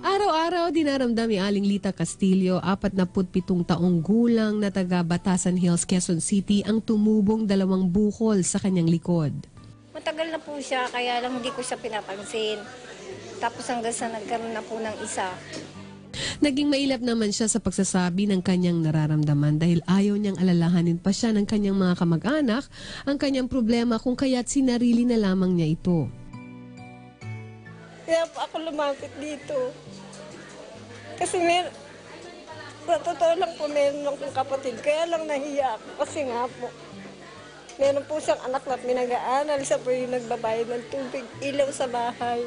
Araw-araw dinaramdam ni Aling Lita Castillo, 47 taong gulang na taga Batasan Hills, Quezon City, ang tumubong dalawang bukol sa kanyang likod. Matagal na po siya, kaya lang hindi ko siya pinapansin. Tapos hanggang sa nagkaroon na po ng isa. Naging mailap naman siya sa pagsasabi ng kanyang nararamdaman dahil ayaw niyang alalahanin pa siya ng kanyang mga kamag-anak ang kanyang problema kung kaya't sinarili na lamang niya ito. Po ako lumapit dito. Kasi mer sa totoo lang po, meron akong kapatid. Kaya lang nahiya ako kasi nga po, meron po siyang anak na pinag-aaral. Siya po yung nagbabayad ng tubig, ilaw sa bahay.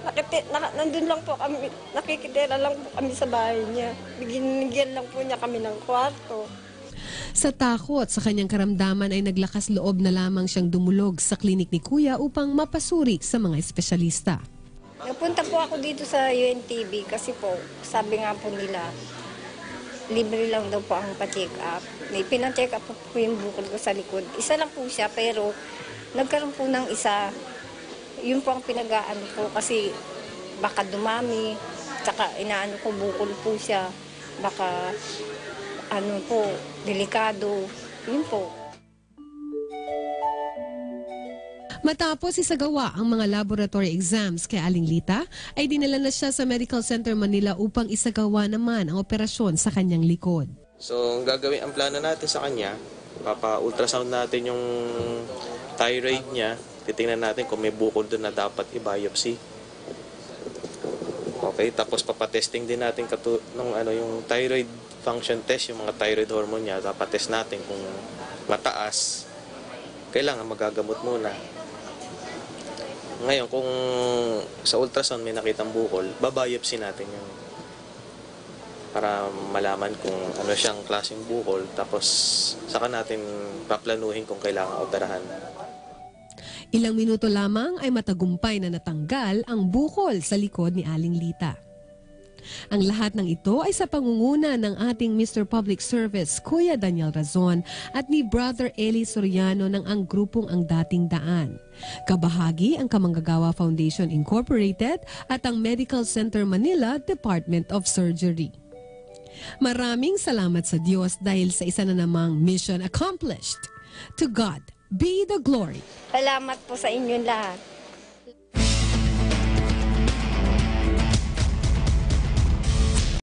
Nakiti, na, nandun lang po kami, nakikitira lang po kami sa bahay niya. Binigyan lang po niya kami ng kwarto. Sa takot sa kanyang karamdaman ay naglakas loob na lamang siyang dumulog sa klinik ni Kuya upang mapasuri sa mga espesyalista. Napunta po ako dito sa UNTV kasi po, sabi nga po nila, libre lang daw po ang pa-check up. May pina-check up po, yung bukol ko sa likod. Isa lang po siya, pero nagkaroon po ng isa. Yun po ang pinag-aano po kasi baka dumami, tsaka inaano ko bukol po siya. Baka ano po, delikado. Yun po. Matapos isagawa ang mga laboratory exams kay Aling Lita, ay dinala na siya sa Medical Center Manila upang isagawa naman ang operasyon sa kanyang likod. So, ang gagawin, ang plano natin sa kanya, papa-ultrasound natin yung thyroid niya. Titingnan natin kung may bukol doon na dapat i-biopsy. Okay, tapos papatesting din natin katu nung ano yung thyroid function test, yung mga thyroid hormone niya, dapat test natin kung mataas. Kailangan magagamot muna. Ngayon, kung sa ultrasound may nakitang bukol, babiopsy natin yung para malaman kung ano siyang klaseng bukol tapos saka natin paplanuhin kung kailangan operahan. Ilang minuto lamang ay matagumpay na natanggal ang bukol sa likod ni Aling Lita. Ang lahat ng ito ay sa pangunguna ng ating Mr. Public Service, Kuya Daniel Razon at ni Brother Eli Soriano ng ang grupong ang dating daan. Kabahagi ang Kamanggagawa Foundation Incorporated at ang Medical Center Manila Department of Surgery. Maraming salamat sa Diyos dahil sa isa na namang mission accomplished. To God be the glory. Salamat po sa inyong lahat.